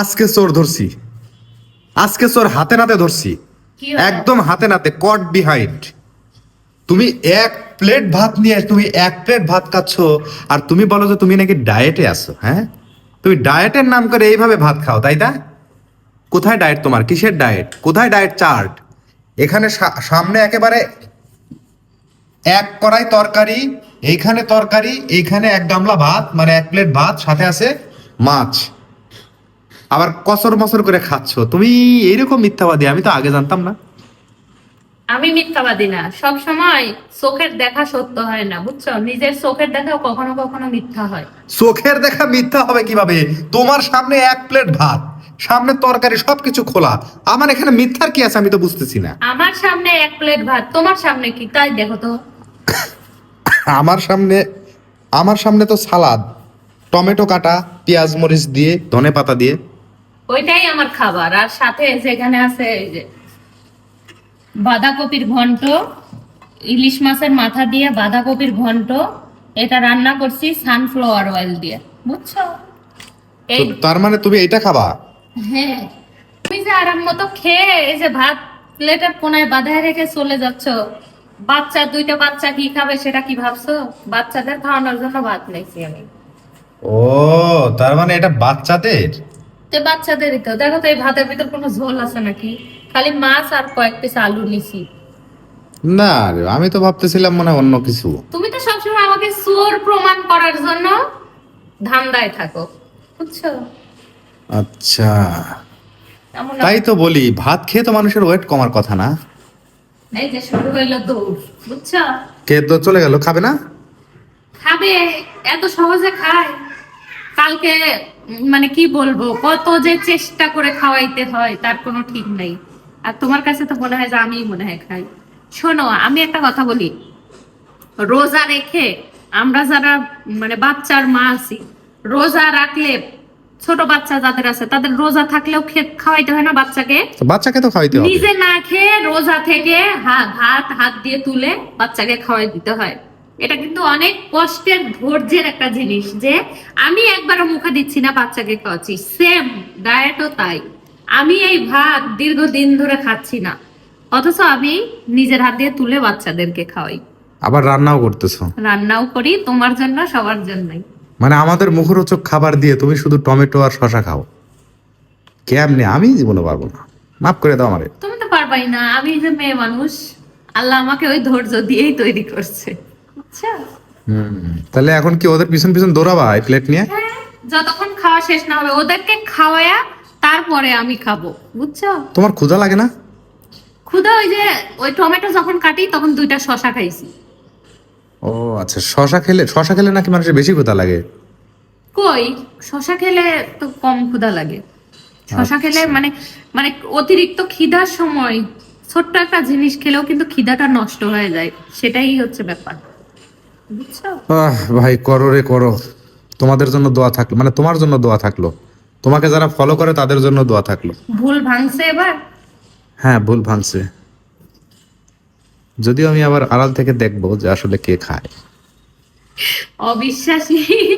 আজকে চোর ধরছি। আজকে চোর হাতে নাতে ধরছি। একদম হাতে নাতে কট বিহাইন্ড তুমি এক প্লেট ভাত নিয়ে তুমি এক প্লেট ভাত খাচ্ছ আর তুমি বলো যে তুমি নাকি ডায়েটে আছো হ্যাঁ? তুমি ডায়েটের নাম করে এইভাবে ভাত খাও তাই না? কোথায় ডায়েট তোমার? কিসের ডায়েট কোথায় ডায়েট চার্ট এখানে সামনে একেবারে এক কড়াই তরকারি এইখানে তরকারি এইখানে এক গামলা ভাত মানে এক প্লেট ভাত সাথে আছে মাছ। আবার কসর মসর করে খাচ্ছ। তুমি এইরকম মিথ্যাবাদী আমি তো আগে জানতাম না। আমি মিথ্যাবাদী না। সব সময় চোখের দেখা সত্য হয় না বুঝছ? নিজের চোখের দেখাও কখনো কখনো মিথ্যা হয়। চোখের দেখা মিথ্যা হবে কীভাবে? তোমার সামনে এক প্লেট ভাত সামনে তরকারি সবকিছু খোলা। আমার এখানে মিথ্যার কি আছে আমি তো বুঝতেছি না। আমার সামনে এক প্লেট ভাত তোমার সামনে কি? তাই দেখো তো। আমার সামনে আমার সামনে তো সালাদ। টমেটো কাটা পেঁয়াজ মরিচ দিয়ে ধনে পাতা দিয়ে। ওইটাই আমার খাবার। আর সাথে যেখানে আছে এই যে বাঁধাকপির ঘন্ট ইলিশ মাছের মাথা দিয়ে বাঁধাকপির ঘন্ট এটা রান্না করছি সানফ্লাওয়ার অয়েল দিয়ে। বুঝছ? এই তার মানে তুমি এইটা খাবা? হ্যাঁ। তুমি যে আরাম মতো খেয়ে এই যে ভাত প্লেটের কোনায় বাঁধায় রেখে চলে যাচ্ছ বাচ্চা দুইটা বাচ্চা কি খাবে সেটা কি ভাবছ? বাচ্চাদের খাওয়ানোর জন্য ভাত নিয়েছি আমি। ও তার মানে এটা বাচ্চাদের? তো বাচ্চাদেরই তো। দেখো তো এই ভাতের ভিতর কোনো ঝোল আছে নাকি? খালি মাছ আর কয়েক পিস আলু নিছি। না রে, আমি তো ভাবতেছিলাম মানে অন্য কিছু। তুমি তো সবসময় আমাকে চোর প্রমাণ করার জন্য ধান্দায় থাকো বুঝছ? আচ্ছা। তাই তো বলি ভাত খেয়ে তো মানুষের ওয়েট কমার কথা না। এই যে শুরু হইল দৌড় বুঝছ? কে তো চলে গেল খাবে না? খাবে এত সহজে খায়। কালকে মানে কি বলব কত যে চেষ্টা করে খাওয়াইতে হয় তার কোনো ঠিক নাই। আর তোমার কাছে তো মনে হয় যে আমিই মনে হয় খাই। শোনো আমি একটা কথা বলি। রোজা রেখে আমরা যারা মানে বাচ্চার মা আছি রোজা রাখলে ছোট বাচ্চা যাদের আছে তাদের রোজা থাকলেও খাওয়াইতে হয় না বাচ্চাকে? বাচ্চাকে তো খাওয়াইতে নিজে না খেয়ে রোজা থেকে হাত হাত দিয়ে তুলে বাচ্চাকে খাওয়াই দিতে হয়। এটা কিন্তু অনেক কষ্টের ধৈর্যের একটা জিনিস যে আমি একবারও মুখে দিচ্ছি না বাচ্চাকে খাওয়াচ্ছি। সেম ডায়েটও তাই। আমি এই ভাত দীর্ঘদিন ধরে খাচ্ছি না। অথচ আমি নিজের হাত দিয়ে তুলে বাচ্চাদেরকে খাওয়াই। আবার রান্নাও করতেছো? রান্নাও করি তোমার জন্য সবার জন্যই। মানে আমাদের মুখরোচক খাবার দিয়ে তুমি শুধু টমেটো আর শশা খাও। কেমনে? আমি জীবনে পারব না। মাফ করে দাও আমারে। তুমি তো পারবাই না আমি যে মেয়ে মানুষ আল্লাহ আমাকে ওই ধৈর্য দিয়েই তৈরি করছে। আচ্ছা। তাহলে এখন কি ওদের পিছন পিছন দৌড়াবা এই প্লেট নিয়ে? হ্যাঁ, যতক্ষণ খাওয়া শেষ না হবে ওদেরকে খাওয়ায়া তারপরে আমি খাব বুঝছ? তোমার ক্ষুধা লাগে না? ক্ষুধা ওই যে ওই টমেটো যখন কাটি তখন দুইটা শশা খাইছি। ও আচ্ছা শশা খেলে শশা খেলে নাকি মানুষের বেশি ক্ষুধা লাগে? কই? শশা খেলে তো কম ক্ষুধা লাগে। শশা খেলে মানে মানে অতিরিক্ত খিদার সময় ছোট্ট একটা জিনিস খেলেও কিন্তু খিদাটা নষ্ট হয়ে যায় সেটাই হচ্ছে ব্যাপার। আহ ভাই করো রে করো। তোমাদের জন্য দোয়া থাকল মানে তোমার জন্য দোয়া থাকল। তোমাকে যারা ফলো করে তাদের জন্য দোয়া থাকল। ভুল ভাঙছে এবার? হ্যাঁ ভুল ভাঙছে। যদিও আমি আবার আড়াল থেকে দেখব যে আসলে কে খায়। অবিশ্বাসী।